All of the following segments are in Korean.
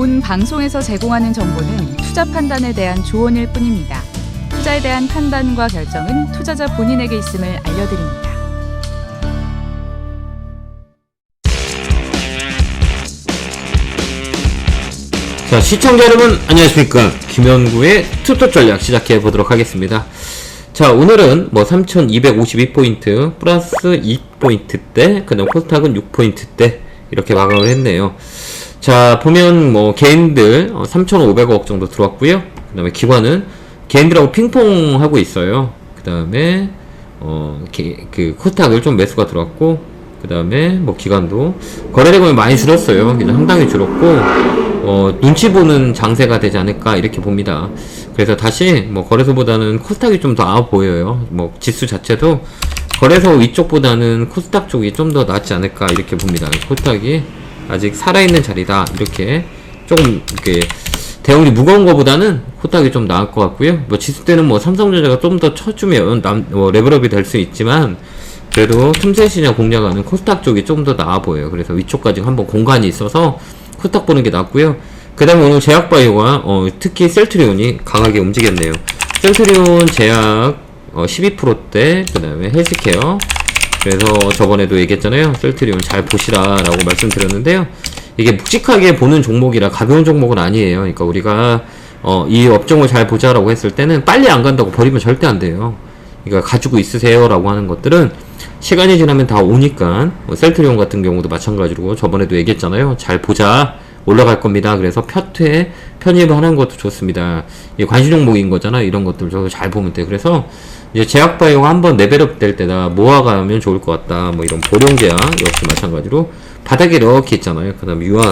본 방송에서 제공하는 정보는 투자 판단에 대한 조언일 뿐입니다. 투자에 대한 판단과 결정은 투자자 본인에게 있음을 알려드립니다. 자, 시청자 여러분, 안녕하십니까. 김현구의 투톱 전략 시작해 보도록 하겠습니다. 자, 오늘은 뭐 3252포인트, 플러스 2포인트대, 그 다음 코스닥은 6포인트대, 이렇게 마감을 했네요. 자, 보면 뭐 개인들 3,500억 정도 들어왔고요. 그 다음에 기관은 개인들하고 핑퐁하고 있어요. 그 다음에, 어, 게- 그 코스닥을 좀 매수가 들어왔고, 그 다음에 뭐 기관도 거래대금이 많이 줄었어요. 그래서 상당히 줄었고, 어, 눈치 보는 장세가 되지 않을까 이렇게 봅니다. 그래서 다시 뭐 거래소보다는 코스닥이 좀 더 나아 보여요. 뭐 지수 자체도 거래소 위쪽보다는 코스닥 쪽이 좀 더 낫지 않을까 이렇게 봅니다. 코스닥이 아직 살아있는 자리다 이렇게 조금 이렇게 대형이 무거운 거보다는 코스닥이 좀 나을 것 같고요. 뭐 지수 때는 뭐 삼성전자가 좀 더 쳐주면 남, 뭐 레벨업이 될 수 있지만 그래도 틈새 시장 공략하는 코스닥 쪽이 좀더 나아 보여요. 그래서 위쪽까지 한번 공간이 있어서 코스닥 보는 게 낫고요. 그 다음에 오늘 제약바이오가 어, 특히 셀트리온이 강하게 움직였네요. 셀트리온 제약 어, 12%대 그 다음에 헬스케어 그래서 저번에도 얘기했잖아요. 셀트리온 잘 보시라 라고 말씀드렸는데요. 이게 묵직하게 보는 종목이라 가벼운 종목은 아니에요. 그러니까 우리가 어, 이 업종을 잘 보자라고 했을 때는 빨리 안 간다고 버리면 절대 안 돼요. 그러니까 가지고 있으세요 라고 하는 것들은 시간이 지나면 다 오니까 뭐 셀트리온 같은 경우도 마찬가지로 저번에도 얘기했잖아요. 잘 보자. 올라갈 겁니다. 그래서 표퇴 편입을 하는 것도 좋습니다. 이 관심 종목인 거잖아. 이런 것들 저도 잘 보면 돼. 그래서 이제 제약바이오가 한번 레벨업 될 때다 모아가면 좋을 것 같다. 뭐 이런 보령제약 역시 마찬가지로 바닥에 이렇게 있잖아요. 그다음 유한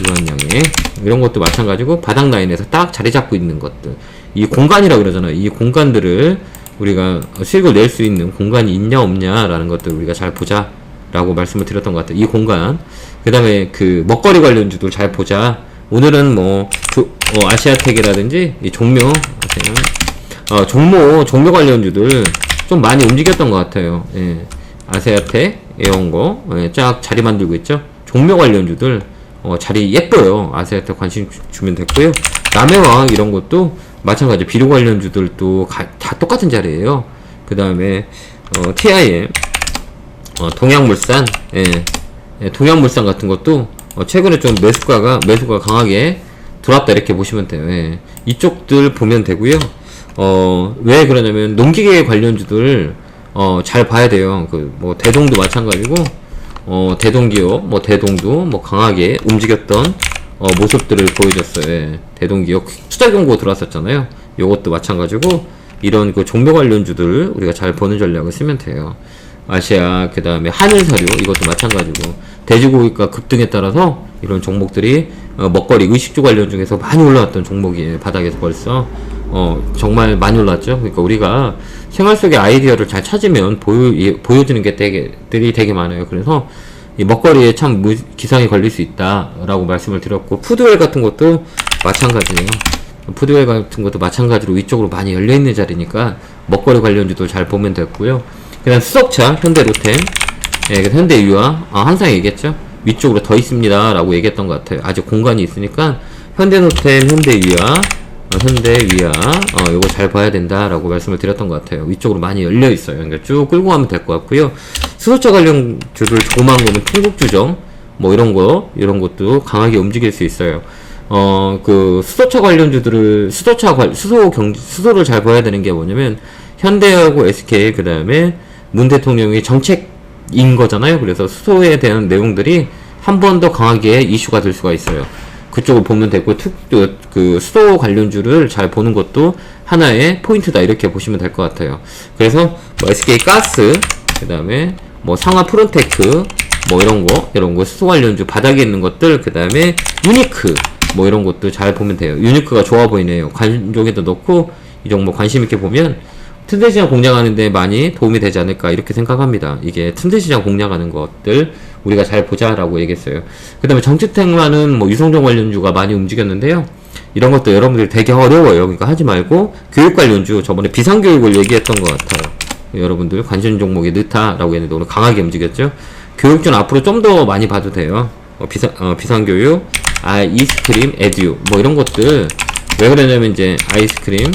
유한양의 이런 것도 마찬가지고 바닥 라인에서 딱 자리 잡고 있는 것들 이 공간이라 그러잖아요. 이 공간들을 우리가 수익을 낼 수 있는 공간이 있냐 없냐라는 것들 우리가 잘 보자 라고 말씀을 드렸던 것 같아요. 이 공간 그 다음에 그 먹거리 관련주들 잘 보자. 오늘은 뭐 조- 어, 아시아텍이라든지 이 종묘 아세요? 어, 종모 종묘 관련주들 좀 많이 움직였던 것 같아요. 예. 아세아텍 이런 거, 예, 쫙 자리 만들고 있죠. 종묘 관련주들 어, 자리 예뻐요. 아세아텍 관심 주- 주면 됐고요. 남해왕 이런 것도 마찬가지 비료 관련주들도 가- 다 똑같은 자리예요. 그 다음에 어, TIM, 어, 동양물산, 예, 예, 동양물산 같은 것도 어, 최근에 좀 매수가가 매수가 강하게 들어왔다 이렇게 보시면 돼요. 예. 이쪽들 보면 되고요. 어, 왜 그러냐면 농기계 관련주들 어, 잘 봐야 돼요. 그 뭐 대동도 마찬가지고 어, 대동기업 뭐 대동도 뭐 강하게 움직였던 어, 모습들을 보여줬어요. 예. 대동기업 투자 경고 들어왔었잖아요. 요것도 마찬가지고 이런 그 종묘 관련주들 우리가 잘 보는 전략을 쓰면 돼요. 아시아 그 다음에 한일 사료 이것도 마찬가지고 돼지고기가 급등에 따라서 이런 종목들이 어, 먹거리 의식주 관련 중에서 많이 올라왔던 종목이에요 바닥에서 벌써 어 정말 많이 올랐죠. 그러니까 우리가 생활 속의 아이디어를 잘 찾으면 보여 예, 보여주는 게 되게 들이 되게 많아요. 그래서 이 먹거리에 참 무- 기상이 걸릴 수 있다라고 말씀을 드렸고 푸드웰 같은 것도 마찬가지예요. 푸드웰 같은 것도 마찬가지로 위쪽으로 많이 열려 있는 자리니까 먹거리 관련주도 잘 보면 됐고요. 그 다음 수석차 현대 로템, 예, 그 현대 유아 아, 항상 얘기했죠. 위쪽으로 더 있습니다 라고 얘기했던 것 같아요. 아직 공간이 있으니까 현대 로템, 현대 유아, 어, 현대 위아, 어, 요거 잘 봐야 된다 라고 말씀을 드렸던 것 같아요. 위쪽으로 많이 열려 있어요. 그러니까 쭉 끌고 가면 될 것 같고요. 수소차 관련 주들 조만 거는 풍국주정, 뭐 이런 거, 이런 것도 강하게 움직일 수 있어요. 어, 그, 수소차 관련주들을, 수소차 관, 수소 경, 수소를 잘 봐야 되는 게 뭐냐면, 현대하고 SK, 그 다음에 문 대통령의 정책인 거잖아요. 그래서 수소에 대한 내용들이 한 번 더 강하게 이슈가 될 수가 있어요. 그쪽을 보면 되고, 특, 그, 그 수소 관련주를 잘 보는 것도 하나의 포인트다. 이렇게 보시면 될 것 같아요. 그래서, 뭐 SK 가스, 그 다음에 뭐 상하 프론테크, 뭐 이런 거, 이런 거 수소 관련주 바닥에 있는 것들, 그 다음에 유니크, 뭐 이런 것도 잘 보면 돼요. 유니크가 좋아 보이네요. 관종에도 넣고 이 종목 관심 있게 보면 틈새 시장 공략하는데 많이 도움이 되지 않을까 이렇게 생각합니다. 이게 틈새 시장 공략하는 것들 우리가 잘 보자라고 얘기했어요. 그 다음에 정치택만은 뭐 유성정 관련주가 많이 움직였는데요. 이런 것도 여러분들 되게 어려워요. 그러니까 하지 말고 교육 관련주 저번에 비상교육을 얘기했던 것 같아요. 여러분들 관심 종목이 느타라고 했는데 오늘 강하게 움직였죠. 교육주는 앞으로 좀 더 많이 봐도 돼요. 어, 비상, 어, 비상교육, 아이스크림 에듀 뭐 이런 것들 왜 그러냐면 이제 아이스크림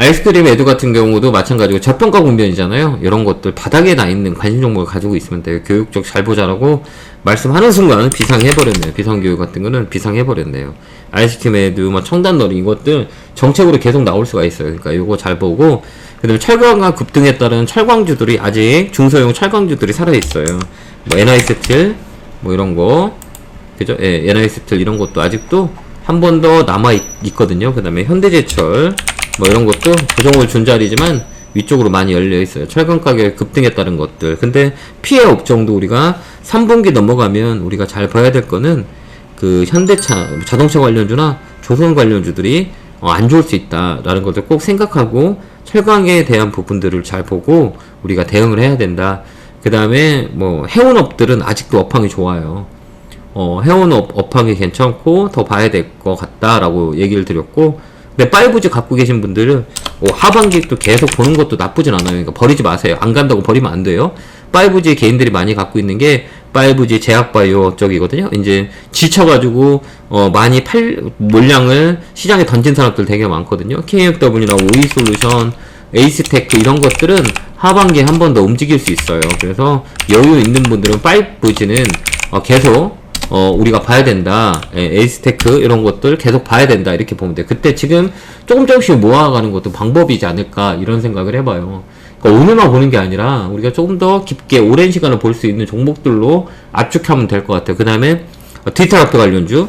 아이스크림 에듀 같은 경우도 마찬가지고 저평가 국면이잖아요. 이런 것들 바닥에 나 있는 관심 종목을 가지고 있으면 돼요. 교육적 잘 보자라고 말씀하는 순간 비상해버렸네요. 비상교육 같은 거는 비상해버렸네요. 아이스크림 에듀, 뭐 청단놀이 이것들 정책으로 계속 나올 수가 있어요. 그러니까 이거 잘 보고 그다음에 철강과 급등에 따른 철광주들이 아직 중소형 철광주들이 살아있어요. 뭐 NI스틸 뭐 이런 거 그죠? 예, NI스틸 이런 것도 아직도 한 번 더 남아 있, 있거든요. 그 다음에 현대제철 뭐 이런 것도 고정을 준 자리지만 위쪽으로 많이 열려 있어요. 철강 가격 급등에 따른 것들. 근데 피해 업종도 우리가 3분기 넘어가면 우리가 잘 봐야 될 거는 그 현대차 자동차 관련주나 조선 관련주들이 어, 안 좋을 수 있다라는 것을 꼭 생각하고 철강에 대한 부분들을 잘 보고 우리가 대응을 해야 된다. 그 다음에 뭐 해운업들은 아직도 업황이 좋아요. 어, 해운업 업황이 괜찮고 더 봐야 될 것 같다라고 얘기를 드렸고 근데 파이브지 갖고 계신 분들은 어, 하반기 또 계속 보는 것도 나쁘진 않아요. 그러니까 버리지 마세요. 안 간다고 버리면 안 돼요. 5G 개인들이 많이 갖고 있는 게 5G 제약바이오 쪽이거든요. 이제 지쳐가지고 어 많이 팔 물량을 시장에 던진 사람들 되게 많거든요. KFW나 오이솔루션, 에이스테크 이런 것들은 하반기에 한 번 더 움직일 수 있어요. 그래서 여유 있는 분들은 5G는 어 계속 어, 우리가 봐야 된다. 예, 에이스테크 이런 것들 계속 봐야 된다. 이렇게 보면 돼. 그때 지금 조금 조금씩 모아가는 것도 방법이지 않을까 이런 생각을 해봐요. 그러니까 오늘만 보는 게 아니라 우리가 조금 더 깊게 오랜 시간을 볼 수 있는 종목들로 압축하면 될 것 같아요. 그 다음에 디지털화폐 관련주,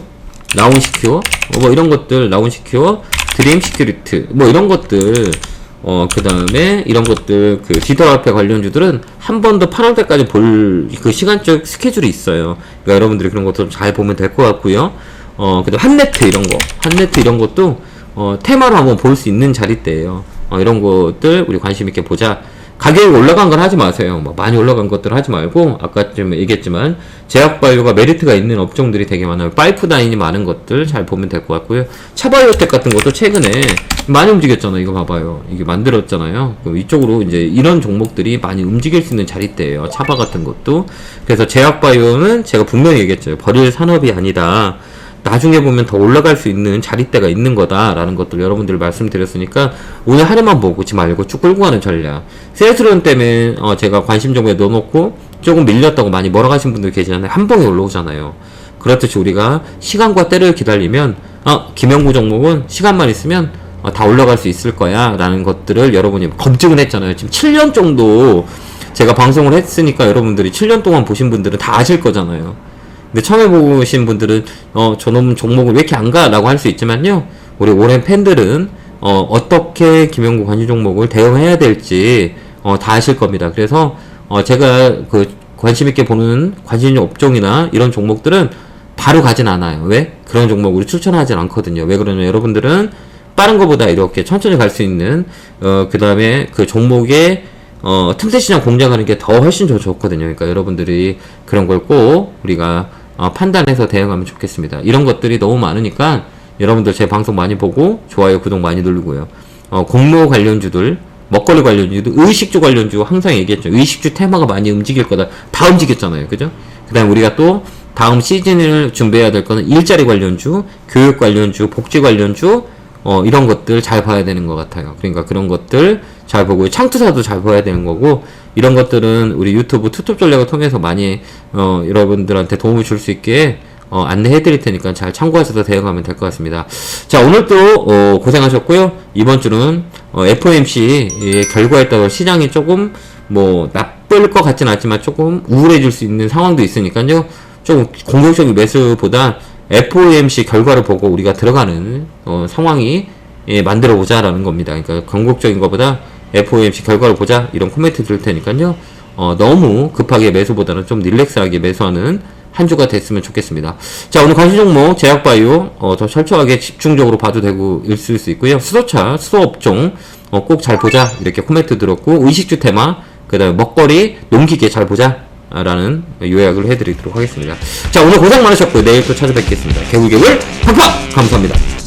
나온시큐어, 뭐 이런 것들, 나온시큐어, 드림 시큐리트, 뭐 이런 것들, 어, 그 다음에 이런 것들, 그 디지털화폐 관련주들은 한 번더 8월 때까지 볼 그 시간적 스케줄이 있어요. 그러니까 여러분들이 그런 것도 잘 보면 될 것 같고요. 어, 그 다음 한네트 이런 거, 한네트 이런 것도, 어, 테마로 한번 볼 수 있는 자리대예요 어, 이런 것들 우리 관심 있게 보자. 가격이 올라간 건 하지 마세요. 뭐 많이 올라간 것들 하지 말고 아까 좀 얘기했지만 제약 바이오가 메리트가 있는 업종들이 되게 많아요. 파이프라인이 많은 것들 잘 보면 될 것 같고요. 차바이오텍 같은 것도 최근에 많이 움직였잖아요. 이거 봐봐요. 이게 만들었잖아요. 이쪽으로 이제 이런 종목들이 많이 움직일 수 있는 자리대예요. 차바 같은 것도. 그래서 제약 바이오는 제가 분명히 얘기했죠. 버릴 산업이 아니다. 나중에 보면 더 올라갈 수 있는 자리대가 있는 거다라는 것들 여러분들 말씀드렸으니까 오늘 하루만 보지 말고 쭉 끌고 가는 전략. 세스론 때문에 어 제가 관심 정보에 넣어놓고 조금 밀렸다고 많이 몰아가신 분들 계시잖아요. 한 번에 올라오잖아요. 그렇듯이 우리가 시간과 때를 기다리면 어 김영구 종목은 시간만 있으면 어, 다 올라갈 수 있을 거야 라는 것들을 여러분이 검증을 했잖아요. 지금 7년 정도 제가 방송을 했으니까 여러분들이 7년 동안 보신 분들은 다 아실 거잖아요. 근데 처음에 보신 분들은 어 저놈 종목을 왜 이렇게 안 가 라고 할 수 있지만요. 우리 오랜 팬들은 어 어떻게 김영구 관심 종목을 대응해야 될지 어 다 아실 겁니다. 그래서 어 제가 그 관심 있게 보는 관심 업종이나 이런 종목들은 바로 가진 않아요. 왜? 그런 종목을 추천하진 않거든요. 왜 그러냐면 여러분들은 빠른 것보다 이렇게 천천히 갈 수 있는 어 그 다음에 그 종목의 어, 틈새 시장 공략하는 게 더 훨씬 더 좋거든요. 그러니까 여러분들이 그런 걸 꼭 우리가 어, 판단해서 대응하면 좋겠습니다. 이런 것들이 너무 많으니까 여러분들 제 방송 많이 보고 좋아요, 구독 많이 누르고요. 어, 공모 관련주들, 먹거리 관련주도 의식주 관련주 항상 얘기했죠. 의식주 테마가 많이 움직일 거다. 다 움직였잖아요. 그죠? 그 다음 우리가 또 다음 시즌을 준비해야 될 거는 일자리 관련주, 교육 관련주, 복지 관련주, 어, 이런 것들 잘 봐야 되는 것 같아요. 그러니까 그런 것들 잘 보고, 창투사도 잘 봐야 되는 거고, 이런 것들은 우리 유튜브 투톱 전략을 통해서 많이, 어, 여러분들한테 도움을 줄 수 있게, 어, 안내해 드릴 테니까 잘 참고하셔서 대응하면 될 것 같습니다. 자, 오늘 또, 어, 고생하셨고요. 이번 주는, 어, FOMC의 결과에 따라 시장이 조금, 뭐, 나쁠 것 같진 않지만 조금 우울해질 수 있는 상황도 있으니까요. 좀 공격적인 매수보다 FOMC 결과를 보고 우리가 들어가는 어, 상황이 예, 만들어 보자라는 겁니다. 그러니까 건국적인 것보다 FOMC 결과를 보자 이런 코멘트 드릴 테니까요. 어, 너무 급하게 매수보다는 좀 릴렉스하게 매수하는 한 주가 됐으면 좋겠습니다. 자 오늘 관심 종목 제약바이오 어, 더 철저하게 집중적으로 봐도 되고 있을 수 있고요. 수소차 수소업종 어, 꼭 잘 보자 이렇게 코멘트 들었고 의식주 테마 그다음에 먹거리 농기계 잘 보자 라는 요약을 해드리도록 하겠습니다. 자, 오늘 고생 많으셨고요. 내일 또 찾아뵙겠습니다. 개굴개굴 팡팡! 감사합니다.